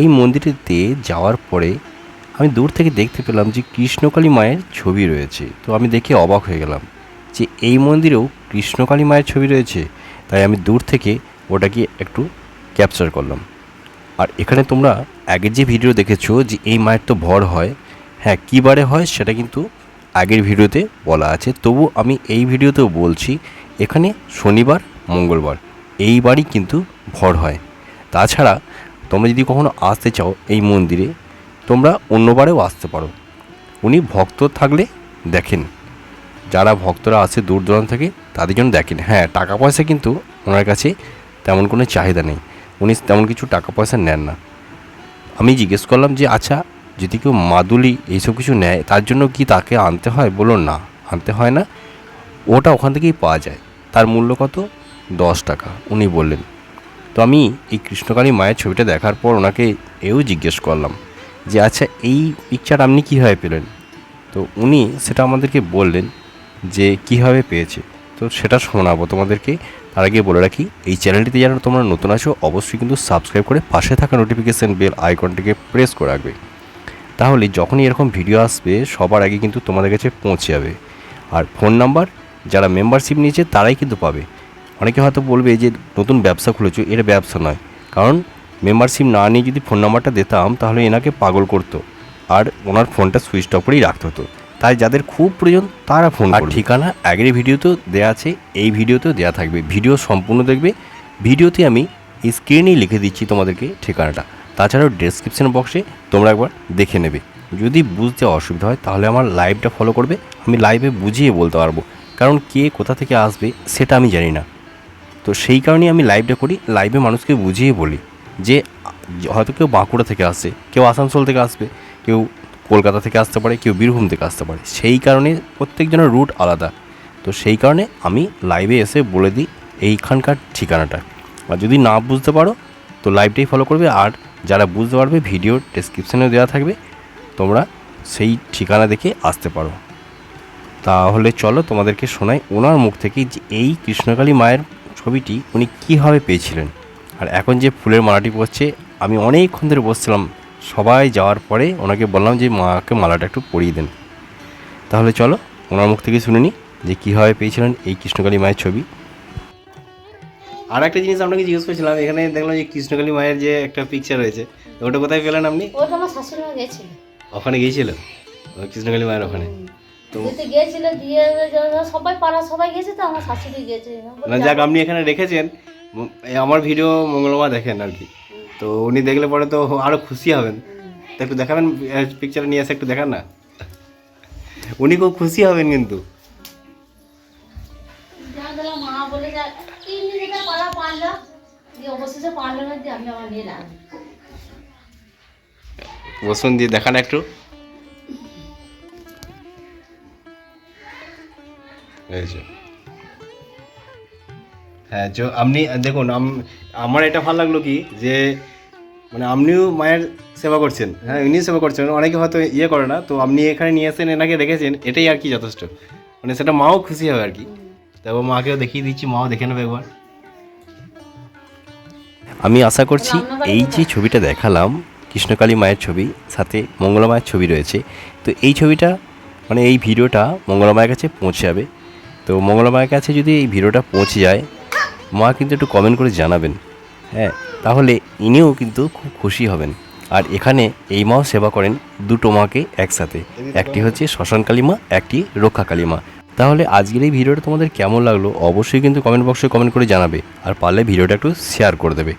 এই মন্দিরেতে যাওয়ার পরে আমি দূর থেকে দেখতে পেলাম যে কৃষ্ণকালী মায়ের ছবি রয়েছে। তো আমি দেখে অবাক হয়ে গেলাম যে এই মন্দিরেও কৃষ্ণকালী মায়ের ছবি রয়েছে। তাই আমি দূর থেকে ওটাকে একটু ক্যাপচার করলাম। আর এখানে তোমরা আগের যে ভিডিও দেখেছ যে এই মায়ের তো ভর হয় হ্যাঁ কী বারে হয় সেটা কিন্তু আগের ভিডিওতে বলা আছে। তবু আমি এই ভিডিওতেও বলছি, এখানে শনিবার, মঙ্গলবার, এই বারই কিন্তু ভর হয়। তাছাড়া তোমরা যদি কখনো আসতে চাও এই মন্দিরে, তোমরা অন্যবারেও আসতে পারো। উনি ভক্ত থাকলে দেখেন। যারা ভক্তরা আসে দূর দূরান্ত থেকে, তাদের জন্য দেখেন। হ্যাঁ টাকা পয়সা কিন্তু ওনার কাছে তেমন কোনো চাহিদা নেই। উনি তেমন কিছু টাকা পয়সা নেন না। আমি জিজ্ঞেস করলাম যে আচ্ছা যদি কেউ মাদুলি এইসব কিছু নেয়, তার জন্য কি তাকে আনতে হয়? বলল, না, আনতে হয় না। ওটা ওখান থেকেই পাওয়া যায়। তার মূল্য কত? দশ টাকা। উনি বললেন। আমি এই কৃষ্ণকালী মায়ের ছবিটা দেখার পর ওনাকে এও জিজ্ঞেস করলাম যে আচ্ছা এই পিকচার আপনি কীভাবে পেলেন? তো উনি সেটা আমাদেরকে বললেন যে, কীভাবে পেয়েছে? তো সেটা শোনাবো তোমাদেরকে। তার আগে বলে রাখি, এই চ্যানেলটিতে যারা তোমরা নতুন আছো, অবশ্যই কিন্তু সাবস্ক্রাইব করে পাশে থাকা নোটিফিকেশান বেল আইকনটিকে প্রেস করে রাখবে। তাহলে যখনই এরকম ভিডিও আসবে, সবার আগে কিন্তু তোমাদের কাছে পৌঁছে যাবে। আর ফোন নাম্বার যারা মেম্বারশিপ নিয়েছে, তারাই কিন্তু পাবে। অনেকে হয়তো বলবে যে নতুন ব্যবসা খুলেছো এটা ব্যবসা নয়। কারণ মেম্বারশিপ না নিয়ে যদি ফোন নাম্বারটা দিতাম তাহলে এনাকে পাগল করতো আর ওনার ফোনটা সুইচ অফ করেই রাখতে হতো। তাই যাদের খুব প্রয়োজন তারা ফোন আর ঠিকানা আগের ভিডিওতেও দেওয়া আছে এই ভিডিওতেও দেওয়া থাকবে। ভিডিও সম্পূর্ণ দেখবে। ভিডিওতে আমি স্ক্রিনেই লিখে দিচ্ছি তোমাদেরকে ঠিকানাটা। তাছাড়াও ডেসক্রিপশন বক্সে তোমরা একবার দেখে নেবে। যদি বুঝতে অসুবিধা হয় তাহলে আমার লাইভটা ফলো করবে। আমি লাইভে বুঝিয়ে বলতে পারব। কারণ কে কোথা থেকে আসবে সেটা আমি জানি না। তো সেই কারণেই আমি লাইভটা করি। লাইভে মানুষকে বুঝিয়ে বলি যে, হয়তো কেউ বাঁকুড়া থেকে আসছে কেউ আসানসোল থেকে আসবে, কেউ কলকাতা থেকে আসতে পারে, কেউ বীরভূম থেকে আসতে পারে। সেই কারণে প্রত্যেকজনের রুট আলাদা। তো সেই কারণে আমি লাইভে এসে বলে দিই এইখানকার ঠিকানাটা। আর যদি না বুঝতে পারো, তো লাইভটাই ফলো করবে। আর যারা বুঝতে পারবে ভিডিও ডেসক্রিপশানেও দেওয়া থাকবে। তোমরা সেই ঠিকানা দেখে আসতে পারো। তাহলে চলো তোমাদেরকে শোনাই ওনার মুখ থেকে যে এই কৃষ্ণকালী মায়ের ছবিটি উনি কীভাবে পেয়েছিলেন? আর এখন যে ফুলের মালাটি পড়ছে আমি অনেকক্ষণ ধরে বসছিলাম। সবাই যাওয়ার পরে ওনাকে বললাম যে মাকে মালাটা একটু পরিয়ে দেন। তাহলে চলো ওনার মুখ থেকে শুনে নিই যে কীভাবে পেয়েছিলেন এই কৃষ্ণকালী মায়ের ছবি। আর একটা জিনিস আপনাকে জিজ্ঞেস করছিলাম এখানে দেখলাম যে কৃষ্ণকালী মায়ের যে একটা পিকচার রয়েছে তো ওটা কোথায় পেলেন আপনি? ওটা আমার শাশুড়ি মা গেছিল। ওখানে গিয়েছিলেন কৃষ্ণকালী মায়ের ওখানে। তো যেতে গিয়েছিল দিয়ে সবাই পাড়া সবাই গেছে তো আমার শাশুড়ি গেছে। না যাক আপনি এখানে রেখেছেন। এই আমার ভিডিও মঙ্গলবার দেখেন আর কি। তো উনি দেখলে পরে তো আরও খুশি হবেন। তো একটু দেখাবেন পিকচার নিয়ে এসে একটু দেখান না? উনি খুব খুশি হবেন কিন্তু। যা দিলাম মা বলে এই যে। হ্যাঁ যে আপনি দেখুন আমার এটা ভালো লাগল কি যে মানে আপনিও মায়ের সেবা করছেন হ্যাঁ উনিও সেবা করছেন অনেকে হয়তো ইয়ে করে না তো আপনি এখানে নিয়ে এসেছেন এনাকে রেখেছেন এটাই আর কি যথেষ্ট। মানে সেটা মাও খুশি হবে আর কি। তারপর মাকেও দেখিয়ে দিচ্ছি মাও দেখে নেবে একবার। আমি আশা করছি এই যে ছবিটা দেখালাম কৃষ্ণকালী মায়ের ছবি সাথে মঙ্গলা মায়ের ছবি রয়েছে তো এই ছবিটা মানে এই ভিডিওটা মঙ্গলা মায়ের কাছে পৌঁছে যাবে। তো মঙ্গলা মায়ের কাছে যদি এই ভিডিওটা পৌঁছে যায়, মা কিন্তু একটু কমেন্ট করে জানাবেন। হ্যাঁ তাহলে ইনিও কিন্তু খুব খুশি হবেন। আর এখানে এই মাও সেবা করেন দুটো মাকে একসাথে। একটি হচ্ছে শ্মশানকালী মা, একটি রক্ষাকালী মা। তাহলে আজকের এই ভিডিওটা তোমাদের কেমন লাগল অবশ্যই কিন্তু কমেন্ট বক্সে কমেন্ট করে জানাবে। আর পারলে ভিডিওটা একটু শেয়ার করে দেবে।